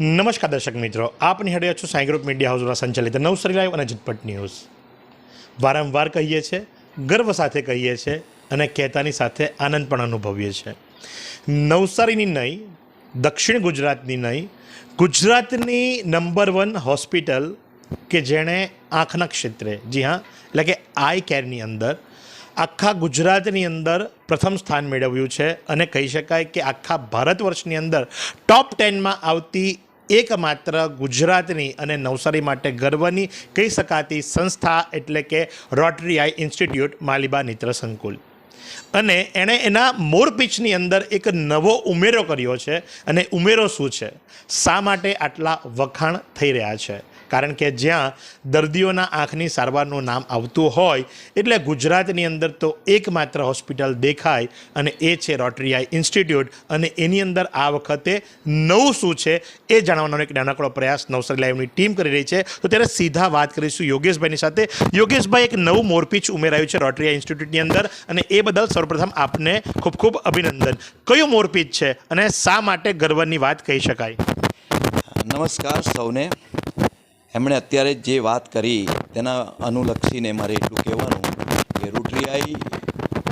નમસ્કાર દર્શક મિત્રો, આપ નિહાળ્યા છો સાંઈ ગ્રુપ મીડિયા હાઉસ દ્વારા સંચાલિત નવસારી લાઈવ અને ઝટપટ ન્યૂઝ. વારંવાર કહીએ છીએ ગર્વ સાથે કહીએ છીએ અને કહેતાની સાથે આનંદ પણ અનુભવીએ છીએ નવસારીની નહીં, દક્ષિણ ગુજરાતની નહીં, ગુજરાતની નંબર વન હોસ્પિટલ કે જેણે આંખના ક્ષેત્રે, જી હા, એટલે કે આઈ કેરની અંદર, આખા ગુજરાતની અંદર પ્રથમ સ્થાન મેળવ્યું છે અને કહી શકાય કે આખા ભારત વર્ષની અંદર ટોપ ટેનમાં આવતી એકમાત્ર ગુજરાતની અને નવસારી માટે ગર્વની કહી શકાતી સંસ્થા એટલે કે રોટરી આઈ ઇન્સ્ટિટ્યૂટ માલિબા નિત્ર સંકુલ. અને એણે એના મોરપીચની અંદર એક નવો ઉમેરો કર્યો છે. અને ઉમેરો શું છે? શા માટે આટલા વખાણ થઈ રહ્યા છે? કારણ કે જ્યાં દર્દીઓના આંખની સારવારનું નામ આવતું હોય, એટલે ગુજરાતની અંદર તો એકમાત્ર હોસ્પિટલ દેખાય અને એ છે રોટરીઆઈ ઇન્સ્ટિટ્યૂટ. અને એની અંદર આ વખતે નવું શું છે એ જાણવાનો એક નાનકડો પ્રયાસ નવસારી લાઈવની ટીમ કરી રહી છે. તો ત્યારે સીધા વાત કરીશું યોગેશભાઈની સાથે. યોગેશભાઈ, એક નવું મોરપીચ ઉમેરાયું છે રોટરીઆઈ ઇન્સ્ટિટ્યૂટની અંદર અને એ બદલ સૌપ્રથમ આપને ખૂબ ખૂબ અભિનંદન. કયું મોરપીચ છે અને શા માટે ગર્વની વાત કહી શકાય? નમસ્કાર સૌને. એમણે અત્યારે જે વાત કરી, તેના અનુલક્ષીને મારે એટલું કહેવાનું કે Rotary Eye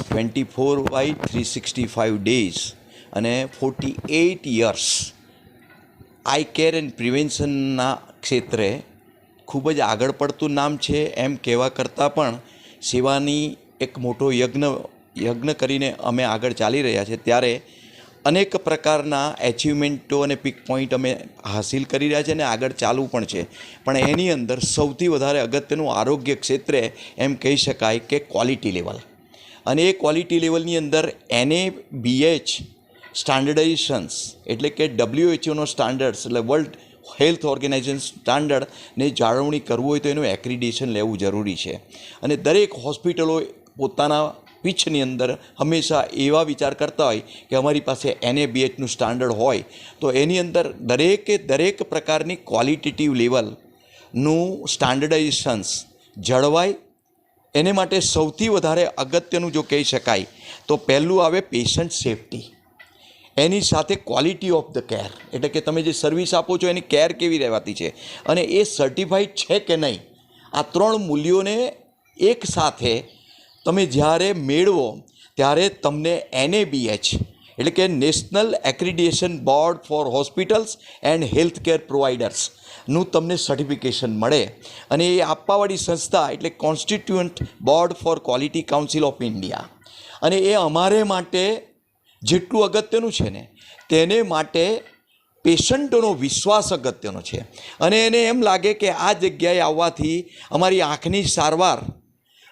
twenty four by three sixty five days અને forty eight years. Eye care and પ્રિવેન્શનના ક્ષેત્રે ખૂબ જ આગળ પડતું નામ છે. એમ કહેવા કરતાં પણ સેવાની એક મોટો યજ્ઞ યજ્ઞ કરીને અમે આગળ ચાલી રહ્યા છે ત્યારે અનેક પ્રકારના એચિવમેન્ટો અને પીક પોઈન્ટ અમે હાસિલ કરી રહ્યા છે અને આગળ ચાલવું પણ છે. પણ એની અંદર સૌથી વધારે અગત્યનું આરોગ્ય ક્ષેત્રે એમ કહી શકાય કે ક્વોલિટી લેવલ અને એ ક્વોલિટી લેવલની અંદર એને બીએચ સ્ટાન્ડર્ડાઇઝેશન્સ એટલે કે ડબ્લ્યુએચઓનો સ્ટાન્ડર્ડ્સ એટલે વર્લ્ડ હેલ્થ ઓર્ગેનાઇઝેશન સ્ટાન્ડર્ડને જાળવણી કરવું હોય તો એનું એક્રિડેશન લેવું જરૂરી છે. અને દરેક હોસ્પિટલો પોતાના પીચની અંદર હંમેશા એવા વિચાર કરતા હોય કે અમારી પાસે એનએબીએચનું સ્ટાન્ડર્ડ હોય, તો એની અંદર દરેકે દરેક પ્રકારની ક્વોલિટેટિવ લેવલનું સ્ટાન્ડર્ડાઇઝેશન્સ જળવાય. એને માટે સૌથી વધારે અગત્યનું જો કહી શકાય, તો પહેલું આવે પેશન્ટ સેફટી. એની સાથે ક્વોલિટી ઓફ ધ કેર, એટલે કે તમે જે સર્વિસ આપો છો એની કેર કેવી રહેવાતી છે? અને એ સર્ટિફાઈડ છે કે નહીં? આ ત્રણ મૂલ્યોને એક સાથે તમે જ્યારે મેળવો ત્યારે તમને એનએબીએચ એટલે કે National Accreditation Board for Hospitals and Health Care પ્રોવાઈડર્સનું તમને સર્ટિફિકેશન મળે. અને એ આપવાવાળી સંસ્થા એટલે constituent board for Quality Council of India અને એ અમારે માટે જેટલું અગત્યનું છે ને, તેને માટે પેશન્ટોનો વિશ્વાસ અગત્યનો છે. અને એને એમ લાગે કે આ જગ્યાએ આવવાથી અમારી આંખની સારવાર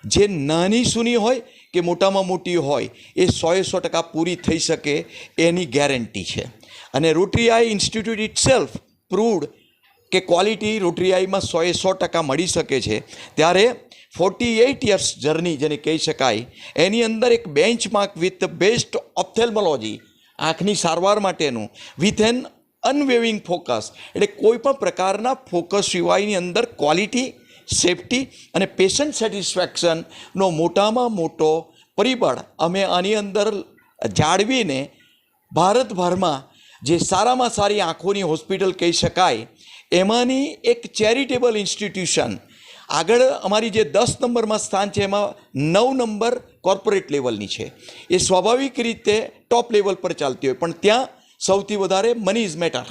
જે નાની સૂની હોય કે મોટામાં મોટી હોય, એ સોએ સો ટકા પૂરી થઈ શકે એની ગેરંટી છે. અને Rotary eye institute itself proved કે ક્વોલિટી રોટરીઆઈમાં સોએ સો ટકા મળી શકે છે. ત્યારે ફોર્ટી એઇટ યર્સ જર્ની જેને કહી શકાય, એની અંદર એક બેન્ચમાર્ક વિથ બેસ્ટ ઓપ્થેલ્મોલોજી આંખની સારવાર માટેનું વિથ એન અનવેવિંગ ફોકસ એટલે કોઈ પણ પ્રકારના ફોકસ સિવાયની અંદર ક્વોલિટી સેફટી અને પેશન્ટ સેટિસ્ફેક્શનનો મોટામાં મોટો પરિબળ અમે આની અંદર જાળવીને ભારતભરમાં જે સારામાં સારી આંખોની હોસ્પિટલ કહી શકાય, એમાંની એક ચેરિટેબલ ઇન્સ્ટિટ્યુશન. આગળ અમારી જે દસ નંબરમાં સ્થાન છે, એમાં નવ નંબર કોર્પોરેટ લેવલની છે. એ સ્વાભાવિક રીતે ટોપ લેવલ પર ચાલતી હોય, પણ ત્યાં સૌથી વધારે મની ઇઝ મેટર.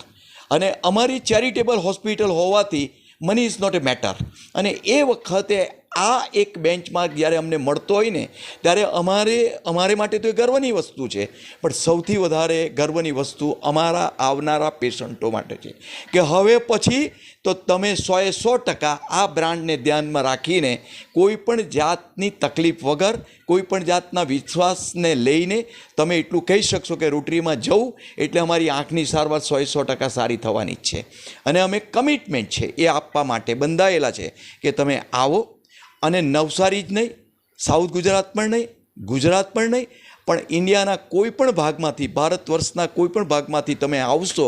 અને અમારી ચેરિટેબલ હોસ્પિટલ હોવાથી money is not a matter અને એ વખતે આ એક બેન્ચમાર્ક જ્યારે અમને મળતો હોય ને, ત્યારે અમારે અમારે માટે તો એ ગર્વની વસ્તુ છે. પણ સૌથી વધારે ગર્વની વસ્તુ અમારા આવનારા પેશન્ટો માટે છે. કે હવે પછી તો તમે સોએ સો ટકા આ બ્રાન્ડને ધ્યાનમાં રાખીને કોઈ પણ જાતની તકલીફ વગર, કોઈ પણ જાતના વિશ્વાસને લઈને તમે એટલું કહી શકશો કે રોટરીમાં જવું એટલે અમારી આંખની સારવાર સોએ સો ટકા સારી થવાની જ છે. અને અમે કમિટમેન્ટ છે એ આપવા માટે બંધાયેલા છે કે તમે આવો અને નવસારી જ નહીં, સાઉથ ગુજરાત પણ નહીં, ગુજરાત પણ નહીં, પણ ઇન્ડિયાના કોઈપણ ભાગમાંથી, ભારત વર્ષના કોઈ પણ ભાગમાંથી તમે આવશો,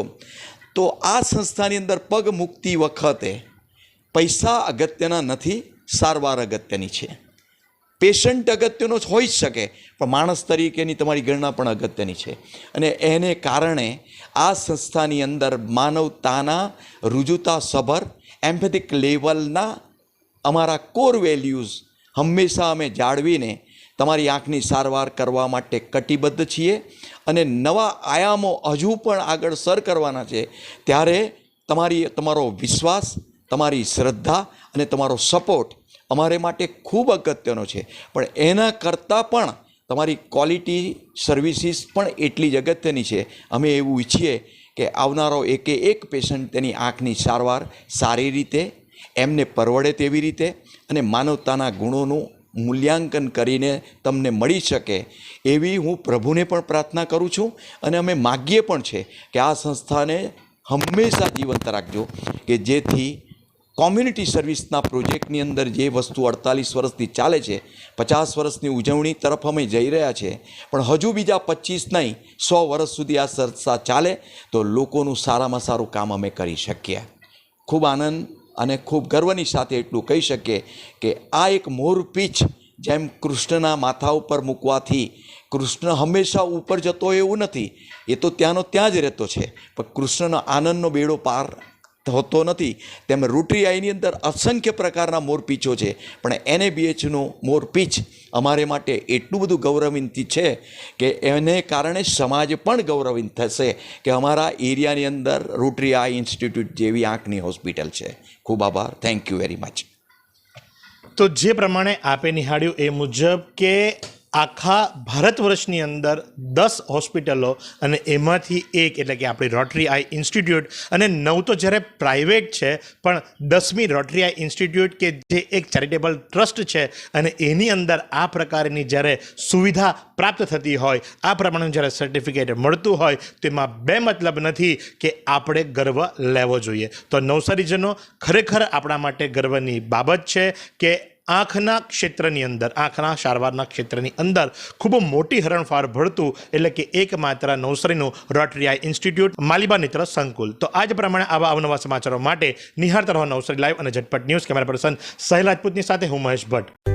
તો આ સંસ્થાની અંદર પગ મૂકતી વખતે પૈસા અગત્યના નથી, સારવાર અગત્યની છે. પેશન્ટ અગત્યનો હોઈ જ શકે, પણ માણસ તરીકેની તમારી ગણના પણ અગત્યની છે. અને એને કારણે આ સંસ્થાની અંદર માનવતાના રુજુતા સભર એમ્પેથિક લેવલના અમારા કોર વેલ્યુઝ હંમેશા અમે જાળવીને તમારી આંખની સારવાર કરવા માટે કટિબદ્ધ છીએ અને નવા આયામો હજુ પણ આગળ સર કરવાના છે. ત્યારે તમારી, તમારો વિશ્વાસ, તમારી શ્રદ્ધા અને તમારો સપોર્ટ અમારે માટે ખૂબ અગત્યનો છે. પણ એના કરતાં પણ તમારી ક્વોલિટી સર્વિસીસ પણ એટલી જ અગત્યની છે. અમે એવું ઈચ્છીએ કે આવનારો એકે એક પેશન્ટ તેની આંખની સારવાર સારી રીતે એમને પરવડે તેવી રીતે અને માનવતાના ગુણોનું મૂલ્યાંકન કરીને તમને મળી શકે એવી હું પ્રભુને પણ પ્રાર્થના કરું છું અને અમે માગીએ પણ છે કે આ સંસ્થાને હંમેશા જીવંત રાખજો કે જેથી કોમ્યુનિટી સર્વિસના પ્રોજેક્ટની અંદર જે વસ્તુ અડતાલીસ વર્ષથી ચાલે છે, પચાસ વર્ષની ઉજવણી તરફ અમે જઈ રહ્યા છે, પણ હજુ બીજા પચીસ નહીં, સો વર્ષ સુધી આ સંસ્થા ચાલે તો લોકોનું સારામાં સારું કામ અમે કરી શકીએ. ખૂબ આનંદ. અને ખૂબ ગર્વની સાથે એટલું કહી શકીએ કે આ એક મોરપીંછ જેમ કૃષ્ણના માથા ઉપર મૂકવાથી કૃષ્ણ હંમેશા ઉપર જતો એવું નથી. એ તો ત્યાંનો ત્યાં જ રહેતો છે. પણ કૃષ્ણનો આનંદનો બેડો પાર હોતો નથી. તેમ રૂટરીઆઈની અંદર અસંખ્ય પ્રકારના મોરપીંછો છે. પણ એને બીએચનું મોરપીંછ અમારે માટે એટલું બધું ગૌરવિંતી છે કે એને કારણે સમાજ પણ ગૌરવિંત થશે કે અમારા એરિયાની અંદર રૂટરી ઇન્સ્ટિટ્યૂટ જેવી આંખની હોસ્પિટલ છે. ખૂબ આભાર. થેન્ક યુ વેરી મચ તો જે પ્રમાણે આપે નિહાળ્યું એ મુજબ કે આખા ભારત વર્ષની અંદર દસ હોસ્પિટલો અને એમાંથી એક, એટલે કે આપણી રોટરી આઈ ઇન્સ્ટિટ્યૂટ, અને નવ તો જ્યારે પ્રાઇવેટ છે, પણ દસમી રોટરી આઈ ઇન્સ્ટિટ્યૂટ કે જે એક ચેરિટેબલ ટ્રસ્ટ છે, અને એની અંદર આ પ્રકારની જ્યારે સુવિધા પ્રાપ્ત થતી હોય, આ પ્રમાણેનું જ્યારે સર્ટિફિકેટ મળતું હોય તો એમાં બે મતલબ નથી કે આપણે ગર્વ લેવો જોઈએ. તો નવસારીજનો ખરેખર આપણા માટે ગર્વની બાબત છે કે આંખના ક્ષેત્રની અંદર, આંખના સારવારના ક્ષેત્રની અંદર ખૂબ મોટી હરણફાર ભળતું એટલે કે એકમાત્ર નવસારીનું રોટરીઆઈ ઇન્સ્ટિટ્યૂટ માલિબા નેત્ર સંકુલ. તો આજ પ્રમાણે આવા અવનવા સમાચારો માટે નિહાળતા રહો નવસારી લાઈવ અને Jhatpat news camera person Sahel રાજપૂતની સાથે હું મહેશ ભટ્ટ.